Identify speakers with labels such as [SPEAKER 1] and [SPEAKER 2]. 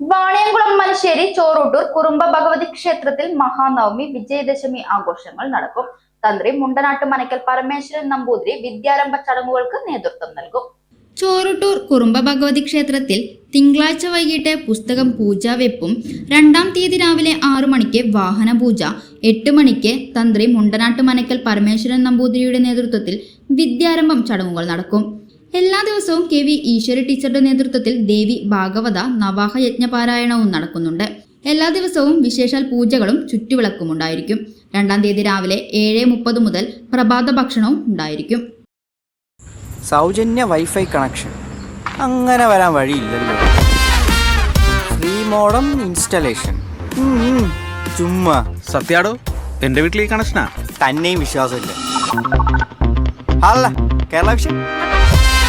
[SPEAKER 1] വാണിയംകുളം മലശ്ശേരി ചോറൂട്ടൂർ കുറുമ്പ ഭഗവതി ക്ഷേത്രത്തിൽ മഹാനവമി വിജയദശമി ആഘോഷങ്ങൾ നടക്കും. തന്ത്രി മുണ്ടനാട്ട് മനക്കൽ പരമേശ്വരൻ നമ്പൂതിരി വിദ്യാരംഭ ചടങ്ങുകൾക്ക് നേതൃത്വം നൽകും. ചോറുട്ടൂർ കുറുമ്പ ഭഗവതി ക്ഷേത്രത്തിൽ തിങ്കളാഴ്ച വൈകിട്ട് പുസ്തകം പൂജാവെപ്പും രണ്ടാം തീയതി രാവിലെ ആറു മണിക്ക് വാഹന പൂജ എട്ട് മണിക്ക് തന്ത്രി മുണ്ടനാട്ട് മനക്കൽ പരമേശ്വരൻ നമ്പൂതിരിയുടെ നേതൃത്വത്തിൽ വിദ്യാരംഭം ചടങ്ങുകൾ നടക്കും. എല്ലാ ദിവസവും കെ വി ഈശ്വര ടീച്ചറുടെ നേതൃത്വത്തിൽ ദേവി ഭാഗവത നവാഹ യജ്ഞപാരായണവും നടക്കുന്നുണ്ട്. എല്ലാ ദിവസവും വിശേഷാൽ പൂജകളും ചുറ്റുവിളക്കും ഉണ്ടായിരിക്കും. രണ്ടാം തീയതി രാവിലെ ഏഴ് മുപ്പത് മുതൽ പ്രഭാത ഭക്ഷണവും ഉണ്ടായിരിക്കും.
[SPEAKER 2] സൗജന്യ വൈഫൈ കണക്ഷൻ. അങ്ങനെ വരാൻ വഴിയില്ലല്ലോ. Free modem installation. ചുമ്മാ.
[SPEAKER 3] സത്യാടോ എന്റെ വീട്ടിൽ ഈ കണക്ഷനാ?
[SPEAKER 2] തന്നെയും വിശ്വാസമില്ല. കേരള വിഷൻ